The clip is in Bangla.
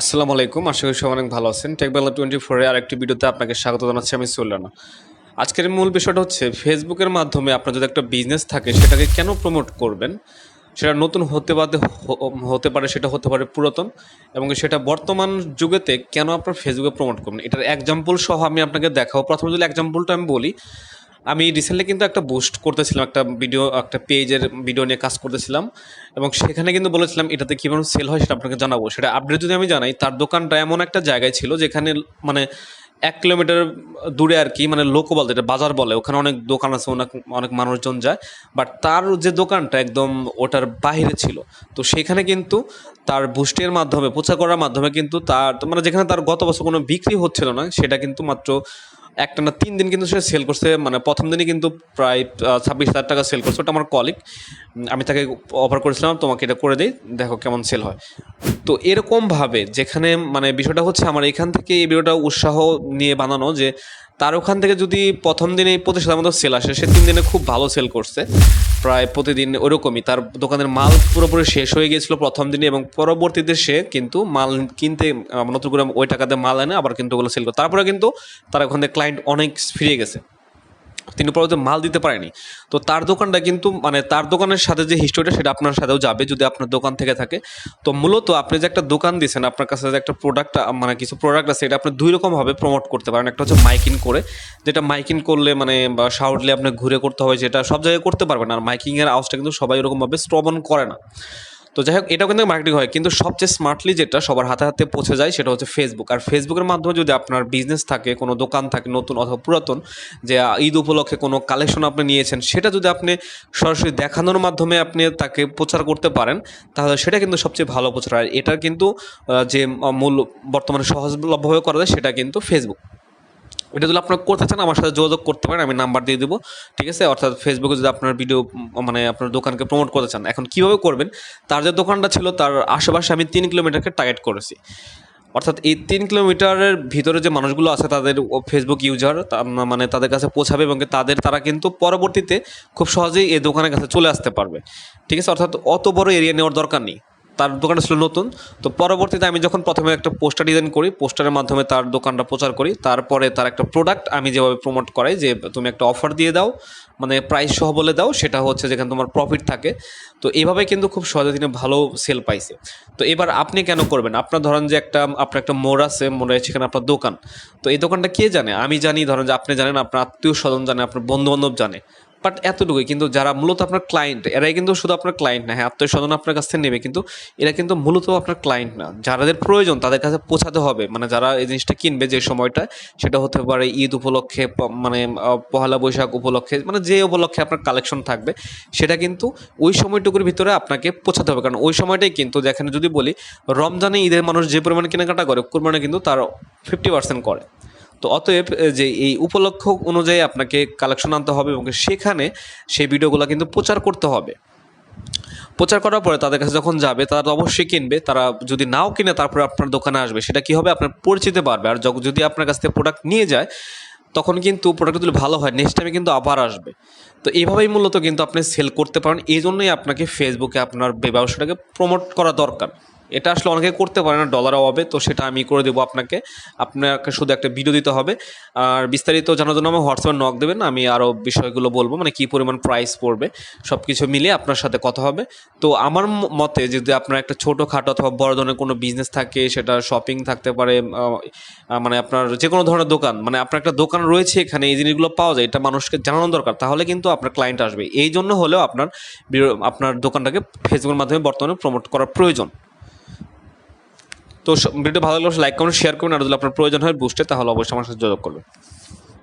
আসসালামু আলাইকুম, আশা করি সবাই অনেক ভালো আছেন। টেকবেলা টোয়েন্টি ফোরের আরেকটি ভিডিওতে আপনাকে স্বাগত জানাচ্ছি আমি সুল্লানা আজকের মূল বিষয়টা হচ্ছে, ফেসবুকের মাধ্যমে আপনার যদি একটা বিজনেস থাকে, সেটাকে কেন প্রমোট করবেন? সেটা নতুন হতে পারে হতে পারে, সেটা হতে পারে পুরাতন, এবং সেটা বর্তমান যুগেতে কেন আপনার ফেসবুকে প্রমোট করবেন? এটার এক্সাম্পল সহ আমি আপনাকে দেখাবো। প্রথমে যদি এক্সাম্পলটা আমি বলি আমি রিসেন্টলি কিন্তু একটা বুস্ট করতেছিলাম, একটা ভিডিও একটা পেজের ভিডিও নিয়ে কাজ করতেছিলাম এবং সেখানে কিন্তু বলেছিলাম এটাতে কীভাবে সেল হয় সেটা আপনাকে জানাব। সেটা আপডেট যদি আমি জানাই, তার দোকানটা এমন একটা জায়গায় ছিল যেখানে মানে এক কিলোমিটার দূরে আর কি মানে লোক বলতে এটা বাজার বলে, ওখানে অনেক দোকান আছে, অনেক অনেক মানুষজন যায় বাট তার যে দোকানটা একদম ওটার বাইরে ছিল। তো সেখানে কিন্তু তার বুস্টের মাধ্যমে, প্রচার করার মাধ্যমে কিন্তু তার মানে যেখানে তার গত বছর কোনো বিক্রি হচ্ছিল না, সেটা কিন্তু মাত্র একটা না তিন দিন কিন্তু সে সেল করছে মানে প্রথম দিনই কিন্তু প্রায় ছাব্বিশ হাজার টাকা সেল করছে, ওটা আমার কলিক আমি তাকে অফার করেছিলাম, তোমাকে এটা করে দিই, দেখো কেমন সেল হয়। তো এরকমভাবে যেখানে মানে বিষয়টা হচ্ছে আমার এখান থেকে এই বিষয়টা উৎসাহ নিয়ে বানানো যে তার ওখান থেকে যদি প্রথম দিনে হাজার মতো সেল আসে, সে তিন দিনে খুব ভালো সেল করছে। প্রায় প্রতিদিন ওরকমই। তার দোকানের মাল পুরোপুরি শেষ হয়ে গিয়েছিল প্রথম দিনে এবং পরবর্তীতে সে কিন্তু মাল কিনতে নতুন করে ওই টাকাতে মাল এনে আবার কিন্তু ওগুলো সেল করে। তারপরে কিন্তু তার ওখান থেকে ক্লায়েন্ট অনেক ফিরে গেছে। তিনি পরবর্তী মাল দিতে পারেনি। তো তার দোকানটা কিন্তু মানে তার দোকানের সাথে যে হিস্টোরিটা সেটা আপনার সাথেও যাবে যদি আপনার দোকান থেকে থাকে। তো মূলত আপনি যে একটা দোকান দিয়েছেন, আপনার কাছে যে একটা প্রোডাক্ট মানে কিছু প্রোডাক্ট আছে, এটা আপনি দুই রকমভাবে প্রমোট করতে পারেন। একটা হচ্ছে মাইকিং করে, যেটা মাইকিং করলে মানে বা সাউন্ডলি আপনি ঘুরে করতে হবে, যেটা সব জায়গায় করতে পারবেন। আর মাইকিংয়ের আওয়াজটা কিন্তু সবাই এরকমভাবে শ্রবণ করে না। তো যাই হোক, এটাও কিন্তু মার্কেটিং হয়। কিন্তু সবচেয়ে স্মার্টলি যেটা সবার হাতে হাতে পৌঁছে যায় সেটা হচ্ছে ফেসবুক আর ফেসবুকের মাধ্যমে যদি আপনার বিজনেস থাকে, কোনো দোকান থাকে, নতুন অথবা পুরাতন, যে ঈদ উপলক্ষে কোনো কালেকশন আপনি নিয়েছেন, সেটা যদি আপনি সরাসরি দেখানোর মাধ্যমে আপনি তাকে প্রচার করতে পারেন, তাহলে সেটা কিন্তু সবচেয়ে ভালো প্রচার। আর এটার কিন্তু যে মূল বর্তমানে সহজলভ্যভাবে করা যায়, সেটা কিন্তু ফেসবুক এটা যদি আপনারা করতে চান, আমার সাথে যোগাযোগ করতে পারেন, আমি নাম্বার দিয়ে দেবো। ঠিক আছে? অর্থাৎ ফেসবুকে যদি আপনার ভিডিও মানে আপনার দোকানকে প্রমোট করতে চান, এখন কীভাবে করবেন? তার যে দোকানটা ছিল, তার আশেপাশে আমি তিন কিলোমিটারকে টার্গেট করেছি। অর্থাৎ এই তিন কিলোমিটারের ভিতরে যে মানুষগুলো আছে, তাদের ফেসবুক ইউজার মানে তাদের কাছে পৌঁছাবে এবং তাদের, তারা কিন্তু পরবর্তীতে খুব সহজেই এই দোকানের কাছে চলে আসতে পারবে। ঠিক আছে? অর্থাৎ অত বড় এরিয়া নেওয়ার দরকার নেই। তার দোকানটা ছিল নতুন। তো পরবর্তীতে আমি যখন প্রথমে একটা পোস্টার ডিজাইন করি, পোস্টারের মাধ্যমে তার দোকানটা প্রচার করি, তারপরে তার একটা প্রোডাক্ট আমি যেভাবে প্রমোট করাই যে তুমি একটা অফার দিয়ে দাও মানে প্রাইস সহ বলে দাও, সেটা হচ্ছে যেখানে তোমার প্রফিট থাকে। তো এভাবে কিন্তু খুব সহজে তিনি ভালো সেল পাইছে। তো এবার আপনি কেন করবেন? আপনার ধরেন যে একটা, আপনার একটা মোড় আছে, মোড়ে সেখানে আপনার দোকান। তো এই দোকানটা কে জানে? আমি জানি, ধরেন যে আপনি জানেন, আপনার আত্মীয় স্বজন জানে, আপনার বন্ধু বান্ধব জানে। বাট এতটুকুই, কিন্তু যারা মূলত আপনার ক্লায়েন্ট এরাই কিন্তু শুধু আপনার ক্লায়েন্ট না হ্যাঁ আত্মীয় স্বজন আপনার কাছ থেকে নেবে, কিন্তু এরা কিন্তু মূলত আপনার ক্লায়েন্ট না। যাদের প্রয়োজন, তাদের কাছে পৌঁছাতে হবে। মানে যারা এই জিনিসটা কিনবে যে সময়টা, সেটা হতে পারে ঈদ উপলক্ষে মানে পহেলা বৈশাখ উপলক্ষে মানে যে উপলক্ষে আপনার কালেকশন থাকবে, সেটা কিন্তু ওই সময়টুকুর ভিতরে আপনাকে পৌঁছাতে হবে। কারণ ওই সময়টাই কিন্তু যেখানে যদি বলি, রমজানে ঈদের মানুষ যে পরিমাণ কেনাকাটা করে কোরবানে কিন্তু তার ফিফটি পার্সেন্ট করে। তো অতএব যে এই উপলক্ষ অনুযায়ী আপনাকে কালেকশন আনতে হবে এবং সেখানে সেই ভিডিওগুলো কিন্তু প্রচার করতে হবে। প্রচার করার পরে তাদের কাছে যখন যাবে, তারা তো অবশ্যই কিনবে। তারা যদি নাও কিনে, তারপরে আপনার দোকানে আসবে। সেটা কি হবে আপনার পরিচিতি বাড়বে? আর যদি আপনার কাছ থেকে প্রোডাক্ট নিয়ে যায় তখন কিন্তু প্রোডাক্ট যদি ভালো হয় নেক্সট টাইমে কিন্তু আবার আসবে। তো এইভাবেই মূলত কিন্তু আপনি সেল করতে পারেন, এই জন্যই আপনাকে ফেসবুকে আপনার ব্যবসাটাকে প্রমোট করা দরকার। এটা আসলে অনেকে করতে পারে না ডলার অভাবে, তো সেটা আমি করে দেবো আপনাকে। আপনাকে শুধু একটা ভিডিও দিতে হবে। আর বিস্তারিত জানার জন্য আমার হোয়াটসঅ্যাপে নক দেবেন, আমি আরও বিষয়গুলো বলব মানে কী পরিমাণ প্রাইস পড়বে সব কিছু মিলিয়ে আপনার সাথে কথা হবে। তো আমার মতে যদি আপনার একটা ছোটো খাটো অথবা বড় ধরনের কোনো বিজনেস থাকে, সেটা শপিং থাকতে পারে মানে আপনার যে কোনো ধরনের দোকান মানে আপনার একটা দোকান রয়েছে এখানে, এই জিনিসগুলো পাওয়া যায়, এটা মানুষকে জানানো দরকার, তাহলে কিন্তু আপনার ক্লায়েন্ট আসবে। এই জন্য হলেও আপনার আপনার দোকানটাকে ফেসবুকের মাধ্যমে বর্তমানে প্রমোট করার প্রয়োজন। তো ভিডিও ভালো লাগলে লাইক করুন শেয়ার করুন, আর যদি আপনার প্রয়োজন হয় বুস্টে তাহলে অবশ্যই আমার সাথে যোগাযোগ করবেন।